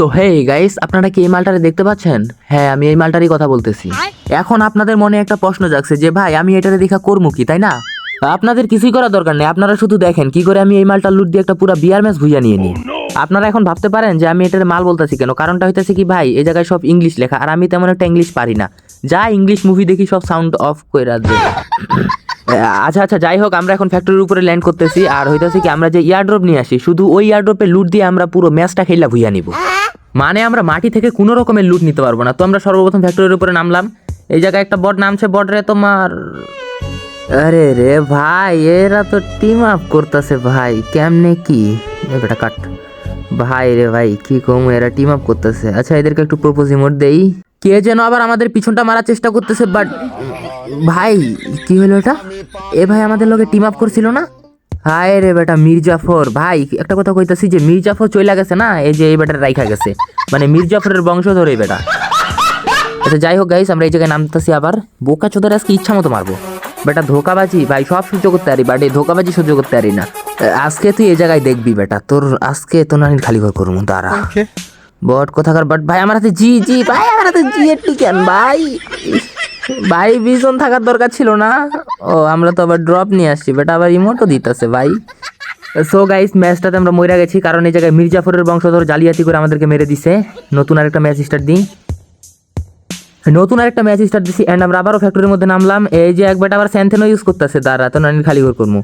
So hey guys আপনারা কি এই মালটারে দেখতে পাচ্ছেন? হ্যাঁ আমি এই মালটারই কথা বলতেছি। এখন আপনাদের মনে একটা প্রশ্ন জাগছে যে, ভাই, আমি এটারে দেখা করব কি, তাই না? আপনাদের কিছুই করার দরকার নেই, আপনারা শুধু দেখেন কি করে আমি এই মালটা লুট দিয়ে একটা পুরো বিয়ার ম্যাচ ভুইয়া নিয়ে নিই। আপনারা এখন ভাবতে পারেন যে, আমি এটারে মাল বলতেছি কেন? কারণটা হইতেছে কি, ভাই, এই জায়গায় সব ইংলিশ লেখা, আর আমি তেমন একটা ইংলিশ পারি না। যা ইংলিশ মুভি দেখি সব সাউন্ড অফ করে রাখবে আচ্ছা আচ্ছা যাই হোক, আমরা এখন ফ্যাক্টরির উপরে ল্যান্ড করতেছি, আর হইতেছে কি, আমরা যে ইয়ারড্রপ নিয়ে আসি, শুধু ওই ইয়ারড্রপে লুট দিয়ে আমরা পুরো ম্যাচটা খেলা ভুইয়া নিব। মানে আমরা মাটি থেকে কোনো রকমের লুট নিতে পারব না। তো আমরা সর্বপ্রথম ফ্যাক্টরির উপরে নামলাম। এই জায়গায় একটা বট নামছে বট রে তোমার। আরে রে ভাই, এরা তো টিম আপ করতেছে ভাই, কেমনে কি? এ বেটা কাট। ভাই রে ভাই, কি কম, এরা টিম আপ করতেছে। আচ্ছা এদেরকে একটু প্রপোজ ইমোট দেই। কে যেন আবার আমাদের পিছনটা মারার চেষ্টা করতেছে বাট ভাই, কি হলো এটা? এ ভাই আমাদের লোকে টিম আপ করছিল না? হায় রে বেটা মির্জাফর। ভাই, একটা কথা কইতাছি যে মির্জাফর চইলা গেছে না, এই যে এই বেটার রাইখা গেছে। মানে মির্জাফরের বংশধর এই বেটা। আচ্ছা যাই হোক গাইস আমরা এই জায়গায় নামতেছি আবার। বোকা চোদার আজকে ইচ্ছা মতো মারবো। বেটা, ধোকাবাজি, ভাই, সব সহ্য করতে পারি বাট এই ধোকাবাজি সহ্য করতে পারি না। আজকে তুই এই জায়গায় দেখবি বেটা, তোর আজকে তো নানি খালি ঘর করব তারা বট কথা কোথাকার বাট? ভাই, আমার হাতে জি জি, ভাই, আমার হাতে জি এর কেন ভাই। ভাই বিজন থাকার দরকার ছিল না? ও, আমরা তো আবার ড্রপ নিয়ে আসছি, বেটা আবার ইমোটও দিতেছে, ভাই। সো গাইস ম্যাচটাতে আমরা মরে গেছি, কারণ এই জায়গায় মির্জাফরের বংশধর জালিয়াতি করে আমাদেরকে মেরে দিছে। নতুন আরেকটা ম্যাচ স্টার্ট দিই। নতুন আরেকটা ম্যাচ স্টার্ট দিছি এন্ড আমরা আবারও ফ্যাক্টরির মধ্যে নামলাম। এই যে একবার আবার স্যান্থেনো ইউজ করতেছে, দাঁড়া তো নানি খালি ঘর করব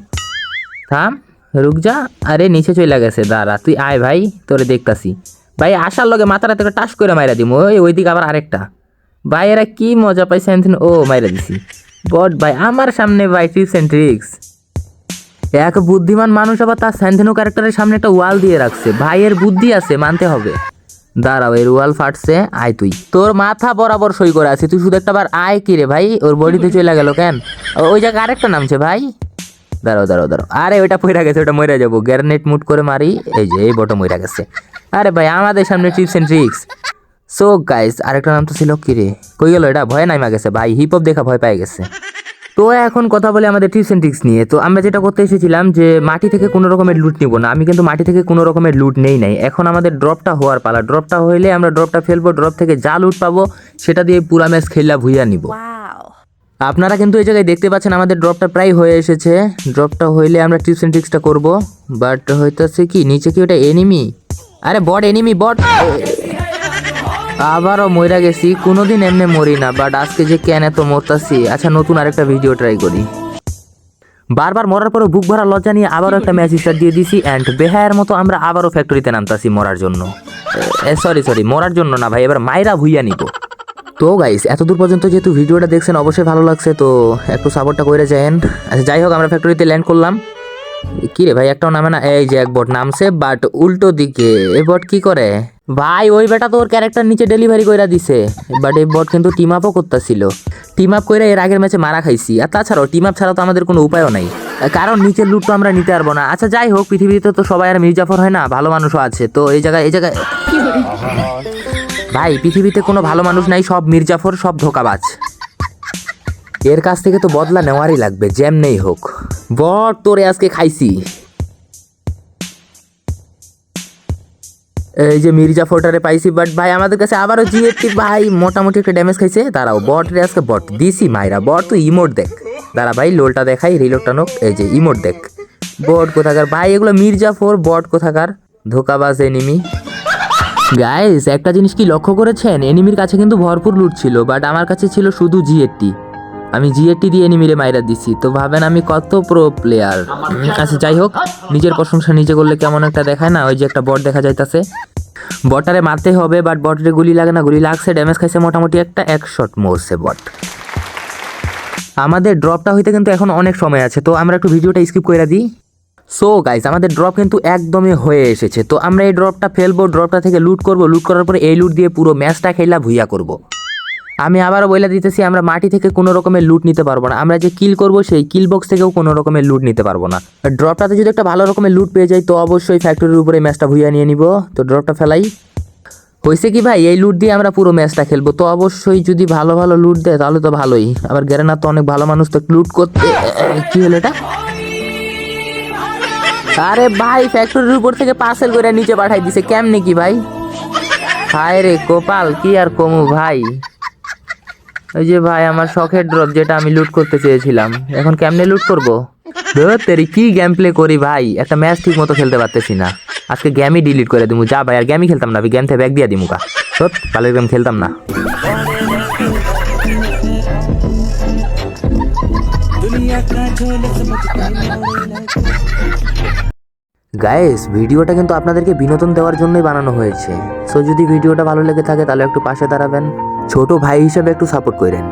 থাম রুক যা আরে, নিচে চলে গেছে, দাঁড়া, তুই আয় ভাই, তোরে দেখতাছি। ভাই, আসার লগে মাথাটা থেকে টাস করে মাইরা দিম। ওই, ওইদিকে আবার আরেকটা। ভাই, এরা কি মজা পাই স্যান্থেনো ও, মাইরা দিছি। বট ভাই, আমার সামনে ভাই টিপস অ্যান্ড ট্রিক্স এক বুদ্ধিমান মানুষ আবার তার স্যান্থেনো ক্যারেক্টারের সামনে একটা ওয়াল দিয়ে রাখছে। ভাইয়ের বুদ্ধি আছে, মানতে হবে। দাঁড়াও, এর ওয়াল ফাটছে। আয় তুই। তোর মাথা বরাবর সই করে আছে। তুই শুধু একটা বার আয় কিরে ভাই, ওর বডিতে চলে গেল কেন? ওই জায়গায় আরেকটা নামছে ভাই। দাঁড়াও দাঁড়াও দাঁড়াও। আরে, ওইটা পইরা গেছে ওটা মরে যাব। গ্যারেনেট মুট করে মারি, এই যে, এই বটো মরে গেছে। আরে ভাই, আমাদের সামনে tips and tricks so guys আরেকটা নাম তো ছিল কি রে? কই গেল এটা? ভয় নাইমা গেছে, ভাই। হিপ হপ দেখা ভয় পেয়ে গেছে। তো এখন কথা বলে আমাদের টিপস এন্ড ট্রিক্স নিয়ে। তো আমরা যেটা করতে এসেছিলাম যে, মাটি থেকে কোনো রকমের লুট নিব না। আমি কিন্তু মাটি থেকে কোনো রকমের লুট নেই নাই। এখন আমাদের ড্রপটা হওয়ার পালা। ড্রপটা হইলে আমরা ড্রপটা ফেলব ড্রপ থেকে যা লুট পাবো, সেটা দিয়ে পুরা ম্যাচ খেললা ভুইয়া নিব। আপনারা কিন্তু এই জায়গায় দেখতে পাচ্ছেন আমাদের ড্রপটা প্রায় হয়ে এসেছে। ড্রপটা হইলে আমরা টিপস এন্ড ট্রিক্সটা করব। বাট হইতেছে কি, নিচে কি ওটা এনিমি আরে বট এনিমি বট আবারও মইরা গেছি, কোনোদিন এমনি মরি না বাট আজকে যে কেন এত মরতাছি? আচ্ছা নতুন আরেকটা ভিডিও ট্রাই করি। বারবার মরার পরে বুক ভরা লজ্জা নিয়ে আবারও একটা ম্যাচ স্টার্ট দিয়ে দিছি অ্যান্ড বেহায়ের মতো আমরা আবারও ফ্যাক্টরিতে নামতাছি মরার জন্য। সরি সরি মরার জন্য না ভাই, এবার মাইরা ভুইয়া নিব। তো গাইস এত দূর পর্যন্ত যেহেতু ভিডিওটা দেখছেন, অবশ্যই ভালো লাগছে, তো একটু সাপোর্টটা করে যায়েন আচ্ছা যাই হোক, আমরা ফ্যাক্টরিতে ল্যান্ড করলাম। কি রে ভাই, একটাও নামে না? এই যে এক বট নামছে বাট উল্টো দিকে। এই বট কি করে? ভাই, ওই বেটা তো ওর ক্যারেক্টার নিচে ডেলিভারি কইরা দিছে বাট এই বট কিন্তু টিম আপও করতেছিল। টিম আপ করে এর আগের ম্যাচে মারা খাইছি, আর তাছাড়াও টিম আপ ছাড়া তো আমাদের কোনো উপায়ও নাই। কারণ নিচের লুট তো আমরা নিতে পারব না। আচ্ছা যাই হোক, পৃথিবীতে তো সবাই আর মির্জাফর হয় না, ভালো মানুষও আছে, তো এই জায়গায় এই জায়গায় ভাই, পৃথিবীতে কোনো ভালো মানুষ নাই, সব মির্জাফর, সব ধোকাবাজ। এর কাছ থেকে তো বদলা নেওয়ারই লাগবে, যেমনেই হোক। বট তোরে আজকে খাইছি। এই যে মির্জা ফোটারে পাইছি বাট ভাই, আমাদের কাছে আবারও জিএটি ভাই, মোটামুটি একটা ড্যামেজ খাইছে। দাঁড়াও বট রে আজকে বট দিছি মাইরা। বট তুই ইমোট দেখ। দাঁড়া ভাই লোলটা দেখাই রিলোডটা নোক। এই যে ইমোট দেখ। বট কোথাকার? ভাই, এগুলো মির্জাফর, বট কোথাকার? ধোকাবাজ এনিমি গাইস একটা জিনিস কি লক্ষ্য করেছেন? এনিমির কাছে কিন্তু ভরপুর লুট ছিল বাট আমার কাছে ছিল শুধু জিএটি আমি জিএটি দিয়ে এনিমিরে মাইরা দিছি। তো ভাবেন আমি কত প্রো প্লেয়ার আচ্ছা যাই হোক, নিজের প্রশংসা নিজে করলে কেমন একটা দেখায় না? ওই যে একটা বট দেখা যাইতাছে। বটারে মারতে হবে বাট বটরে গুলি লাগে না। গুলি লাগছে ড্যামেজ খাইছে মোটামুটি একটা এক শট মরছে বট আমাদের ড্রপটা হইতে কিন্তু এখন অনেক সময় আছে, তো আমরা একটু ভিডিওটা স্কিপ করে দিই। সো গাইস আমাদের ড্রপ কিন্তু একদমই হয়ে এসেছে। তো আমরা এই ড্রপটা ফেলব ড্রপটা থেকে লুট করব। লুট করার পরে এই লুট দিয়ে পুরো ম্যাচটা খেলা ভুইয়া করব। আমি আবারও বলে দিতেছি, আমরা মাটি থেকে কোনো রকমের লুট নিতে পারব না। আমরা যে কিল করব, সেই কিল বক্স থেকেও কোনো রকমের লুট নিতে পারব না। ড্রপটাতে যদি একটা ভালো রকমের লুট পেয়ে যাই, তো অবশ্যই ফ্যাক্টরির উপরে ম্যাচটা ভুইয়া নিয়ে নিব। তো ড্রপটা ফেলাই। হয়েছে কি ভাই, এই লুট দিয়ে আমরা পুরো ম্যাচটা খেলব। তো অবশ্যই যদি ভালো ভালো লুট দেয়, তাহলে তো ভালোই। আবার গ্যারেনা তো অনেক ভালো মানুষ, তো লুট করতে কি হলো এটা? আরে ভাই ফ্যাক্টরির উপর থেকে পার্সেল করে নিচে পাঠাই দিছে। কেমনে কি ভাই? হায় রে গোপাল, কি আর কমু ভাই? ওই যে ভাই, আমার শখের ড্রপ যেটা আমি লুট করতে চেয়েছিলাম। এখন কেমনে লুট করব? তেরি, কি গেম প্লে করি ভাই? একটা ম্যাচ ঠিক মতো খেলতে পারতেছি না। আজকে গেমই ডিলিট করে দিমু। যা ভাই, আর গেমই খেলতাম না গেম থেকে ব্যাগ দিয়ে দিমু কা সত পালের গেম খেলতাম না। গাইস ভিডিওটা কিন্তু আপনাদেরকে বিনোদন দেওয়ার জন্যই বানানো হয়েছে। সো যদি ভিডিওটা ভালো লেগে থাকে, তাহলে একটু পাশে দাঁড়াবেন। ছোট ভাই হিসেবে একটু সাপোর্ট করেন।